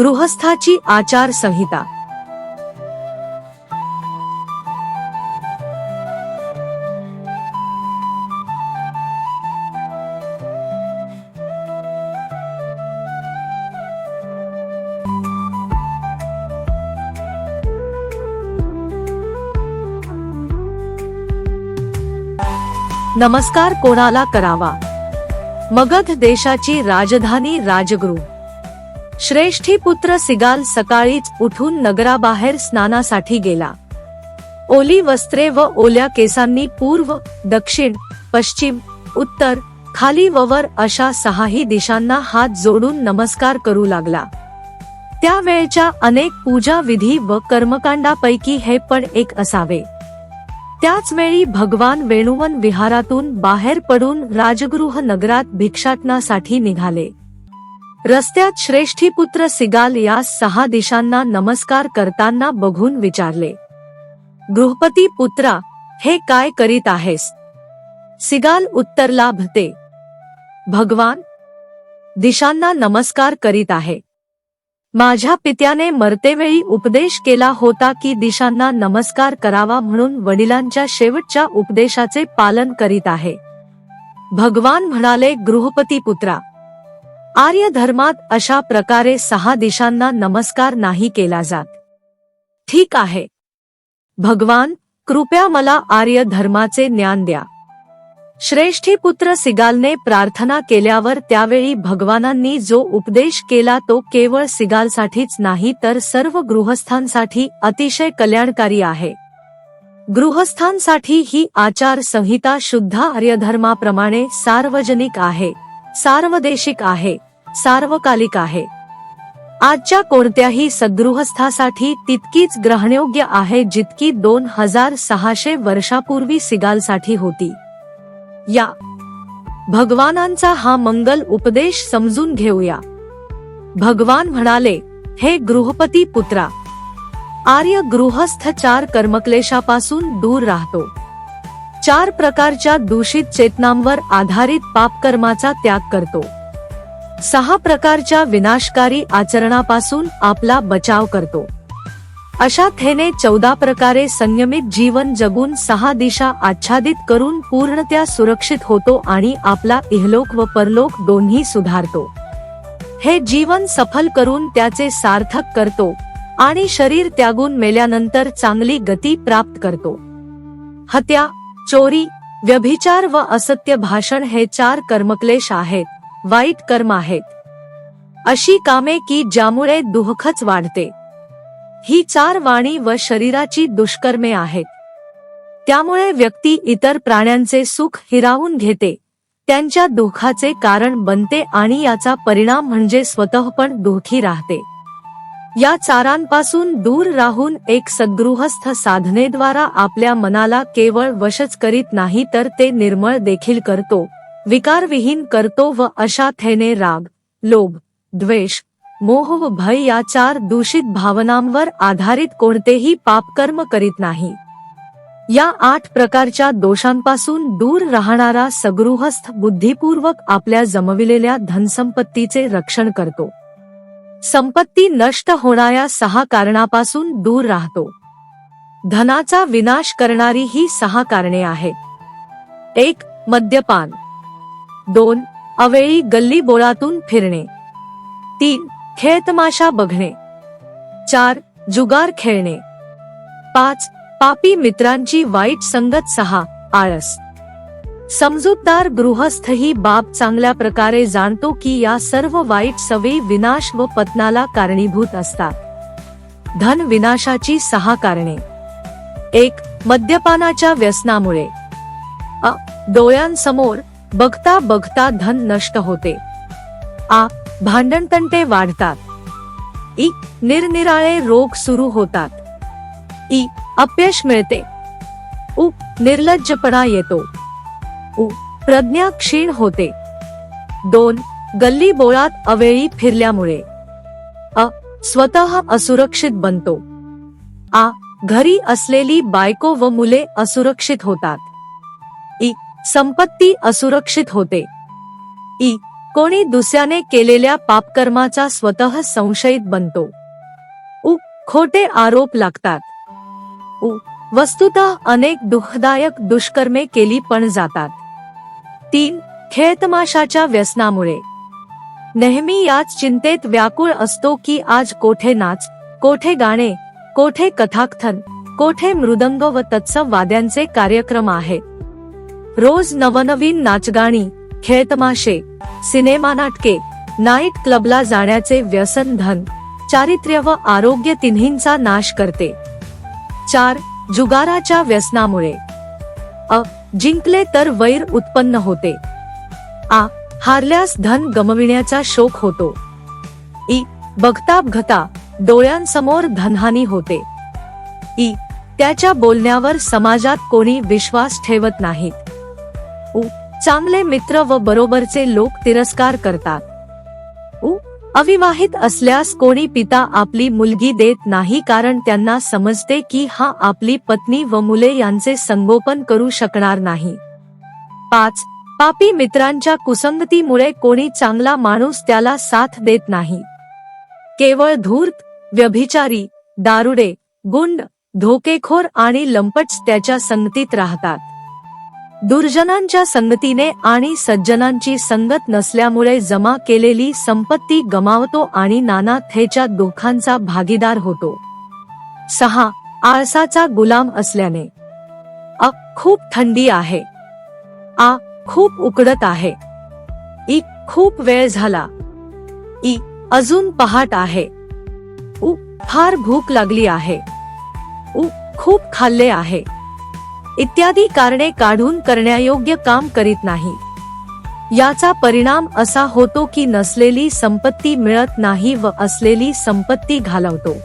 गृहस्थाची आचारसंहिता. नमस्कार कोणाला करावा? मगध देशाची राजधानी राजगृह. श्रेष्ठी पुत्र सिगाल सकाळीच उठून नगराबाहेर स्नानासाठी गेला. ओली वस्त्रे व ओल्या केसांनी पूर्व दक्षिण पश्चिम उत्तर खाली ववर अशा सहाही दिशांना हात जोडून नमस्कार करू लागला. त्यावेळच्या अनेक पूजा विधी व कर्मकांडापैकी हे पण एक असावे. त्याच वेळी भगवान वेणुवन विहारातून बाहेर पडून राजगृह नगरात भिक्षाटनासाठी निघाले. रस्त्यात श्रेष्ठी पुत्र सिगाल या सहा दिशांना नमस्कार करताना बघून विचारले गृहपती पुत्रा हे काय करीत आहेस? सिगाल उत्तर लाभते भगवान दिशांना नमस्कार करीत आहे. माझ्या पित्याने मरतेवेळी उपदेश केला होता की दिशांना नमस्कार करावा म्हणून वडिलांच्या शेवटच्या उपदेशाचे पालन करीत आहे. भगवान म्हणाले गृहपती पुत्रा आर्य धर्मात अशा प्रकारे सहा दिशांना नमस्कार नाही केला जात. ठीक आहे. भगवान कृपया मला आर्य धर्माचे ज्ञान द्या. श्रेष्ठी पुत्र सिगालने प्रार्थना केल्यावर त्यावेळी भगवानांनी जो उपदेश केला तो केवळ सिगालसाठीच नाही तर सर्व गृहस्थांसाठी अतिशय कल्याणकारी आहे. गृहस्थांसाठी ही आचार संहिता शुद्ध आर्यधर्माप्रमाणे सार्वजनिक आहे सार्वदेशिक आहे. सार्वकालिक आहे. आजच्या कोणत्याही सद्गृहस्थासाठी तितकीच ग्रहणयोग्य आहे जितकी दोन हजार सहाशे वर्षापूर्वी सिगालसाठी होती. या. भगवानांचा हा मंगल उपदेश समजून घेऊया. भगवान म्हणाले हे गृहपती पुत्रा आर्य गृहस्थ चार कर्मक्लेशापासून दूर राहतो. चार प्रकारच्या दूषित चेतनांवर आधारित पापकर्माचा त्याग करतो. सहा प्रकारच्या विनाशकारी आचरणापासून आपला बचाव करतो. अशा थेने चौदा प्रकारे संयमित जीवन जगून सहा दिशा आच्छादित करून पूर्णत्या सुरक्षित होतो आणि आपला इहलोक व परलोक दोन्ही सुधारतो. हे जीवन सफल करून त्याचे सार्थक करतो आणि शरीर त्यागून मेल्यानंतर चांगली गती प्राप्त करतो. हत्या चोरी व्यभिचार व असत्य भाषण हे चार कर्मक्लेश आहेत. वाईट कर्म आहेत. अशी कामे की ज्यामुळे दुःखच वाढते. ही चार वाणी व शरीराची दुष्कर्मे आहेत. त्यामुळे व्यक्ती इतर प्राण्यांचे सुख हिरावून घेते. त्यांच्या दुःखाचे कारण बनते आणि याचा परिणाम म्हणजे स्वतः पण दुःखी राहते. या चारांपासून दूर राहून एक सद्गृहस्थ साधनेद्वारा आपल्या मनाला केवळ वशच करीत नाही तर ते निर्मळ देखील करतो. विकारविहीन करतो व अशा थेने राग लोभ द्वेष मोह व भय या चार दूषित भावनांवर आधारित कोणतेही पापकर्म करीत नाही. या आठ प्रकारच्या दोषांपासून दूर राहणारा सगृहस्थ बुद्धिपूर्वक आपल्या जमविलेल्या धनसंपत्तीचे रक्षण करतो. संपत्ती नष्ट होणाऱ्या सहा कारणापासून दूर राहतो. धनाचा विनाश करणारी ही सहा कारणे आहेत. एक मद्यपान. दोन अवेळी गल्ली बोळातून फिरणे. तीन खेळतमाशा बघणे. चार जुगार खेळणे. पाच पापी मित्रांची वाईट संगत सहा आळस. समजूतदार गृहस्थ ही बाब चांगल्या प्रकारे जाणतो की या सर्व वाईट सवयी विनाश व पतनाला कारणीभूत असतात. धन विनाशाची सहा कारणे. एक मद्यपानाच्या व्यसनामुळे. अ डोळ्यांसमोर बघता बघता धन नष्ट होते. आ भांडणतंटे वाढतात. इ निरनिराळे रोग सुरू होतात. इ अपयश मिळते. उ निर्लज्जपणा येतो. उ प्रज्ञा क्षीण होते. दोन गल्ली बोळात अवेळी फिरल्यामुळे. अ स्वतः असुरक्षित बनतो. आ घरी असलेली बायको व मुले असुरक्षित होतात. संपत्ती असुरक्षित होते. इ कोणी दुसऱ्याने केलेल्या पापकर्माचा स्वतः संशयित बनतो. उ. खोटे आरोप लागतात. उ. वस्तुतः अनेक दुःखदायक दुष्कर्मे केली पण जातात. तीन. खेळतमाशाच्या व्यसनामुळे. नेहमी याच चिंतेत व्याकुळ असतो की आज कोठे नाच कोठे गाणे कोठे कथाकथन कोठे मृदंग व तत्सव वाद्यांचे कार्यक्रम आहेत रोज नवनवीन नाचगाणी खेळतमाशे सिनेमा नाटके नाईट क्लबला जाण्याचे व्यसन धन चारित्र्य व आरोग्य तिन्हींचा नाश करते. चार जुगाराच्या व्यसनामुळे. अ जिंकले तर वैर उत्पन्न होते. आ हारल्यास धन गमविण्याचा शोक होतो. इ बघता बघता डोळ्यांसमोर धनहानी होते. इ त्याच्या बोलण्यावर समाजात कोणी विश्वास ठेवत नाहीत. उ चांगले मित्र व बरोबरचे लोक तिरस्कार करतात. उ अविवाहित असल्यास कोणी पिता आपली मुलगी देत नाही कारण त्यांना समजते की हा आपली पत्नी व मुले यांचे संगोपन करू शकणार नाही. पाच पापी मित्रांच्या कुसंगतीमुळे कोणी चांगला माणूस त्याला साथ देत नाही. केवळ धूर्त व्यभिचारी दारुडे गुंड धोकेखोर आणि लंपट्स त्याच्या संगतीत राहतात. दुर्जनांच्या संगतीने आणि सज्जनांची संगत नसल्यामुळे जमा केलेली संपत्ती गमावतो आणि नाना थेच्या दुःखांचा भागीदार होतो. सहा आळसाचा गुलाम असल्याने. अ खूप थंडी आहे. आ खूप उकडत आहे. इ खूप वेळ झाला. ई अजून पहाट आहे. उ फार भूक लागली आहे. उ खूप खाल्ले आहे. इत्यादी कारणे काढून करण्यायोग्य काम करीत नाही. याचा परिणाम असा होतो की नसलेली संपत्ती मिळत नाही व असलेली संपत्ती घालवतो.